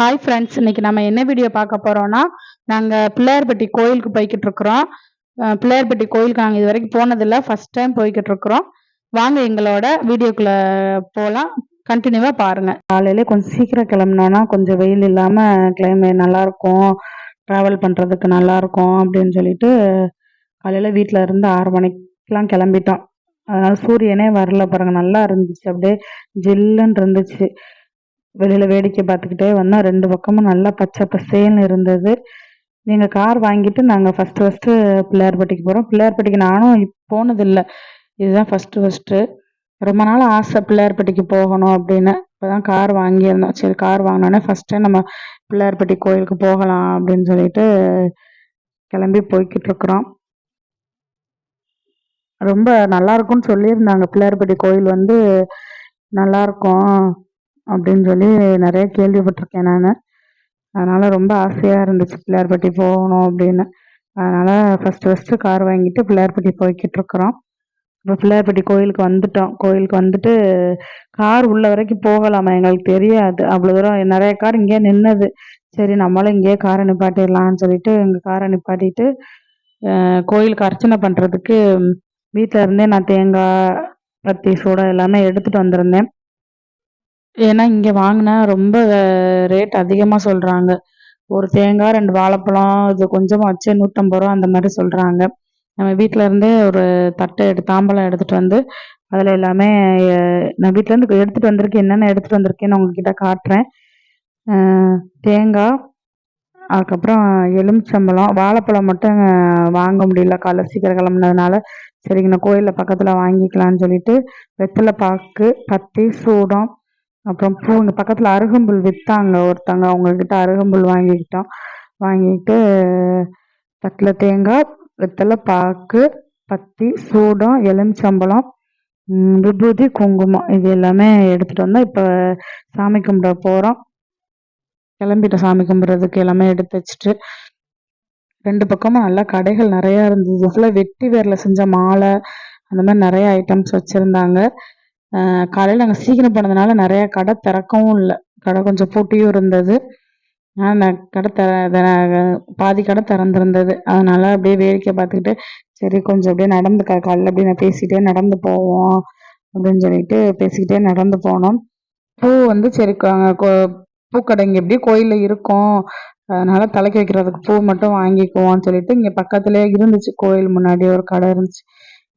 Hi friends இன்னைக்கு நம்ம என்ன வீடியோ பார்க்க போகிறோன்னா நாங்கள் பிள்ளையார்பட்டி கோயிலுக்கு போய்கிட்டு இருக்கிறோம். பிள்ளையார்பட்டி கோயிலுக்கு நாங்கள் இது வரைக்கும் போனதில்லை ஃபஸ்ட் டைம் போய்கிட்டு இருக்கிறோம். வாங்க எங்களோட வீடியோக்குள்ளே போகலாம் கண்டினியூவாக பாருங்கள் காலையில கொஞ்சம் சீக்கிரம் கிளம்புனோன்னா கொஞ்சம் வெயில் இல்லாமல் கிளைமேட் நல்லாயிருக்கும். ட்ராவல் பண்ணுறதுக்கு நல்லாயிருக்கும் அப்படின்னு சொல்லிட்டு காலையில் வீட்டில் இருந்து ஆறு மணிக்கெலாம் கிளம்பிட்டோம். அதனால் சூரியனே வரல பாருங்கள் நல்லா இருந்துச்சு. அப்படியே ஜில்லுன்னு இருந்துச்சு. வெளியில வேடிக்கை பார்த்துக்கிட்டே வந்தோம் ரெண்டு பக்கமும் நல்லா பச்சை பசேல்னு இருந்தது. நீங்கள் கார் வாங்கிட்டு நாங்கள் ஃபஸ்ட்டு ஃபஸ்ட்டு பிள்ளையார்பட்டிக்கு போகிறோம் பிள்ளையார்பட்டிக்கு நானும் இப் போனதில்லை. இதுதான் ஃபஸ்ட்டு ஃபஸ்ட்டு ரொம்ப நாள் ஆசை பிள்ளையார்பட்டிக்கு போகணும் அப்படின்னு. இப்போ தான் கார் வாங்கியிருந்தோம். சரி கார் வாங்கினோன்னே ஃபஸ்ட் டைம் நம்ம பிள்ளையார்பட்டி கோயிலுக்கு போகலாம் அப்படின்னு சொல்லிட்டு கிளம்பி போய்கிட்டு இருக்கிறோம். ரொம்ப நல்லா இருக்கும்னு சொல்லியிருந்தாங்க. பிள்ளையார்பட்டி கோயில் வந்து நல்லா இருக்கும். அப்படின்னு சொல்லி நிறைய கேள்விப்பட்டிருக்கேன் நான். அதனால் ரொம்ப ஆசையாக இருந்துச்சு பிள்ளையார்பட்டி போகணும் அப்படின்னு. அதனால் ஃபஸ்ட்டு ஃபஸ்ட்டு கார் வாங்கிட்டு பிள்ளையார்பட்டி போய்கிட்டு இருக்கிறோம். இப்போ பிள்ளையார்பட்டி கோயிலுக்கு வந்துட்டோம். கோயிலுக்கு வந்துட்டு கார் உள்ள வரைக்கும் போகலாமா? எங்களுக்கு தெரியாது. அவ்வளோ தூரம் நிறைய கார் இங்கேயே நின்னது. சரி நம்மளும் இங்கேயே காரை நிப்பாட்டிடலாம்னு சொல்லிட்டு எங்கள் காரை நிப்பாட்டிட்டு கோயிலுக்கு அர்ச்சனை பண்ணுறதுக்கு வீட்டில் இருந்தே நான் தேங்காய் பத்தி சூடம் எல்லாமே எடுத்துகிட்டு வந்திருந்தேன். ஏன்னா இங்கே வாங்கினா ரொம்ப ரேட் அதிகமாக சொல்கிறாங்க ஒரு தேங்காய் ரெண்டு வாழைப்பழம் இது கொஞ்சமாக வச்சு நூற்றம்பது ரூபா அந்த மாதிரி சொல்கிறாங்க நம்ம வீட்டில் இருந்தே ஒரு தட்டை எடுத்து தாம்பழம் எடுத்துகிட்டு வந்து அதில் எல்லாமே நான் வீட்டிலேருந்து எடுத்துகிட்டு வந்திருக்கேன். என்னென்ன எடுத்துகிட்டு வந்திருக்கேன்னு உங்ககிட்ட காட்டுறேன். தேங்காய் அதுக்கப்புறம் எலுமிச்சம்பழம் வாழைப்பழம் மட்டும் வாங்க முடியல. காலைல சீக்கிரம் கிளம்புனதுனால சரிங்க நான் கோயிலில் பக்கத்தில் வாங்கிக்கலான்னு சொல்லிட்டு வெத்தலை பாக்கு பத்தி சூடம் அப்புறம் பூ இங்கே பக்கத்தில் அருகம்புல் விற்றாங்க ஒருத்தங்க அவங்கக்கிட்ட அருகம்புல் வாங்கிக்கிட்டோம். வாங்கிட்டு தட்டில் தேங்காய் வெத்தலை பாக்கு பத்தி சூடம் எலுமிச்சம்பழம் விபூதி குங்குமம் இது எல்லாமே எடுத்துகிட்டு வந்தோம். இப்போ சாமி கும்பிட போகிறோம் கிளம்பிட்டோம் சாமி கும்பிட்றதுக்கு. எல்லாமே எடுத்து வச்சுட்டு ரெண்டு பக்கமும் நல்லா கடைகள் நிறையா இருந்தது. ஃபுல்லாக வெட்டி வேரில் செஞ்ச மாலை அந்த மாதிரி நிறைய ஐட்டம்ஸ் வச்சுருந்தாங்க. காலையில் நாங்கள் சீக்கிரம் போனதுனால நிறைய கடை திறக்கவும் இல்லை. கடை கொஞ்சம் பூட்டியும் இருந்தது. ஆனால் கடை திற பாதி கடை திறந்துருந்தது. அதனால அப்படியே வேடிக்கை பார்த்துக்கிட்டு சரி கொஞ்சம் அப்படியே நடந்து க காலையில் அப்படியே நான் பேசிகிட்டே நடந்து போவோம் அப்படின்னு சொல்லிட்டு பேசிக்கிட்டே நடந்து போனோம். பூ வந்து சரி க- கோ- பூக்கடை இங்கே எப்படியும் கோயிலில் இருக்கும். அதனால தலைக்கு வைக்கிறதுக்கு பூ மட்டும் வாங்கிக்குவோம்னு சொல்லிட்டு இங்கே பக்கத்துலேயே இருந்துச்சு. கோயில் முன்னாடி ஒரு கடை இருந்துச்சு.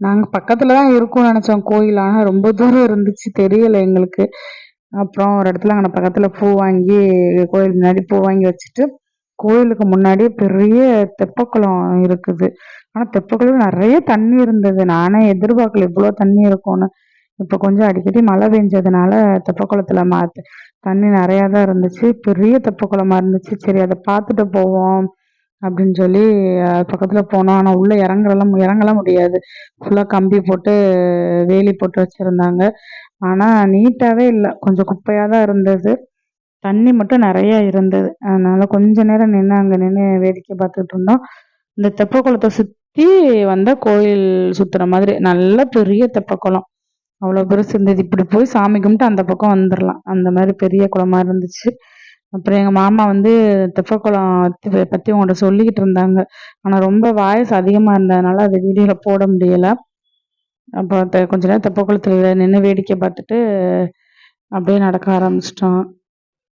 நாங்கள் பக்கத்தில் தான் இருக்கோம்னு நினச்சோம். கோயில் ஆனால் ரொம்ப தூரம் இருந்துச்சு. தெரியலை எங்களுக்கு. அப்புறம் ஒரு இடத்துல அங்கே பக்கத்தில் பூ வாங்கி கோயில் முன்னாடி பூ வாங்கி வச்சுட்டு கோயிலுக்கு முன்னாடி பெரிய தெப்பக்குளம் இருக்குது. ஆனால் தெப்பக்குளம் நிறைய தண்ணி இருந்தது. நானே எதிர்பார்க்கல இவ்வளோ தண்ணி இருக்கும்னு. இப்போ கொஞ்சம் அடிக்கடி மழை பெஞ்சதுனால தெப்பக்குளத்தில் மா தண்ணி நிறையா தான் இருந்துச்சு. பெரிய தெப்பக்குளமாக இருந்துச்சு. சரி அதை பார்த்துட்டு போவோம். அப்படின்னு சொல்லி அது பக்கத்தில் போனோம் ஆனால் உள்ளே இறங்கலாம் இறங்கலாம் முடியாது. ஃபுல்லாக கம்பி போட்டு வேலி போட்டு வச்சுருந்தாங்க. ஆனால் நீட்டாகவே இல்லை. கொஞ்சம் குப்பையாக தான் இருந்தது. தண்ணி மட்டும் நிறையா இருந்தது. அதனால் கொஞ்ச நேரம் நின்று அங்கே நின்று வேடிக்கை பார்த்துட்டு இருந்தோம். இந்த தெப்பக்குளத்தை சுற்றி வந்த கோயில் சுற்றுற மாதிரி நல்ல பெரிய தெப்ப குளம் அவ்வளோ பெருசு இருந்தது. இப்படி போய் சாமி கும்பிட்டு அந்த பக்கம் வந்துடலாம் அந்த மாதிரி பெரிய குளமாக இருந்துச்சு. அப்புறம் எங்கள் மாமா வந்து தெப்பக்குளம் பற்றி உங்கள்கிட்ட சொல்லிக்கிட்டு இருந்தாங்க. ஆனால் ரொம்ப வாய்ஸ் அதிகமாக இருந்ததுனால அது வீடியோவில் போட முடியலை. அப்போ கொஞ்ச நேரம் தெப்பக்குளத்தில் நின்று வேடிக்கை பார்த்துட்டு அப்படியே நடக்க ஆரம்பிச்சிட்டோம்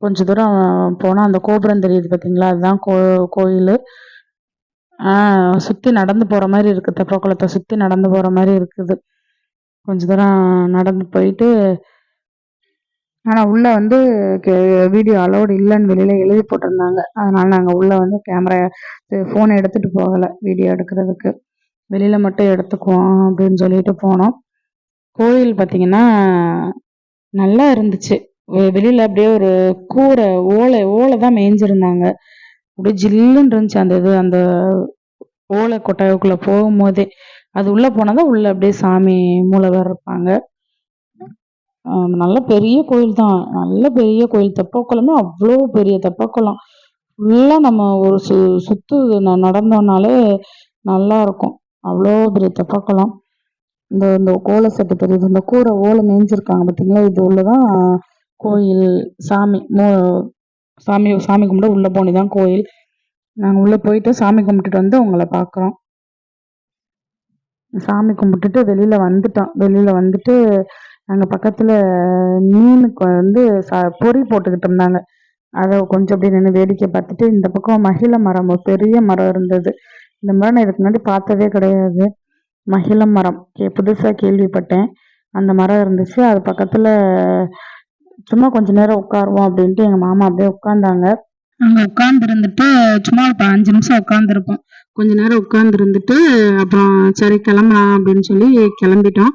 கொஞ்ச தூரம் போனால் அந்த கோபுரம் தெரியுது பார்த்தீங்களா அதுதான் கோ கோயில். சுற்றி நடந்து போகிற மாதிரி இருக்குது தெப்பக்குளத்தை சுற்றி நடந்து போகிற மாதிரி இருக்குது. கொஞ்ச தூரம் நடந்து போயிட்டு ஆனால் உள்ளே வந்து வீடியோ அலோடு இல்லைன்னு வெளியில் எழுதி போட்டிருந்தாங்க. அதனால் நாங்கள் உள்ளே வந்து கேமரா ஃபோனை எடுத்துகிட்டு போகலை வீடியோ எடுக்கிறதுக்கு. வெளியில் மட்டும் எடுத்துக்குவோம் அப்படின்னு சொல்லிட்டு போனோம். கோயில் பார்த்தீங்கன்னா நல்லா இருந்துச்சு. வெளியில் அப்படியே ஒரு கூரை ஓலை ஓலை தான் மேய்ஞ்சிருந்தாங்க. அப்படியே ஜில்லுன்னு இருந்துச்சு அந்த இது அந்த ஓலை கொட்டாய்க்குள்ளே போகும்போதே. அது உள்ளே போனால் தான் உள்ளே அப்படியே சாமி மூலவர் இருப்பாங்க. நல்ல பெரிய கோயில் தான் நல்ல பெரிய கோயில். தெப்பக்குளமே அவ்வளோ பெரிய தெப்பக்குளம். ஃபுல்லாக நம்ம ஒரு சு சுத்து நடந்தோம்னாலே நல்லா இருக்கும் அவ்வளோ பெரிய தெப்பக்குளம். இந்த இந்த கோலை செட்டு தெரியுது. இந்த கூரை ஓலை மேய்ஞ்சிருக்காங்க பார்த்தீங்களா இது உள்ளதான் கோயில் சாமி. மூ சாமி சாமி கும்பிட உள்ளே போனி தான் கோயில். நாங்கள் உள்ளே போயிட்டு சாமி கும்பிட்டுட்டு வந்து உங்களை பார்க்குறோம் சாமி கும்பிட்டுட்டு வெளியில் வந்துட்டோம். வெளியில் வந்துட்டு அங்கே பக்கத்தில் மீனுக்கு வந்து ச பொறி போட்டுக்கிட்டு இருந்தாங்க. அதை கொஞ்சம் அப்படி நின்று வேடிக்கை பார்த்துட்டு இந்த பக்கம் மகிழ மரம் ஒரு பெரிய மரம் இருந்தது. இந்த மரம் நான் இதுக்கு முன்னாடி பார்த்ததே கிடையாது. மகிழ மரம். கே புதுசாக கேள்விப்பட்டேன். அந்த மரம் இருந்துச்சு. அது பக்கத்தில் சும்மா கொஞ்ச நேரம் உட்காருவோம் அப்படின்ட்டு எங்கள் மாமா அப்படியே உட்காந்தாங்க. அங்கே உட்காந்துருந்துட்டு சும்மா இப்போ அஞ்சு நிமிஷம் உட்காந்துருப்போம் கொஞ்ச நேரம் உட்காந்துருந்துட்டு அப்புறம் சரி கிளம்பலாம் அப்படின்னு சொல்லி கிளம்பிட்டோம்.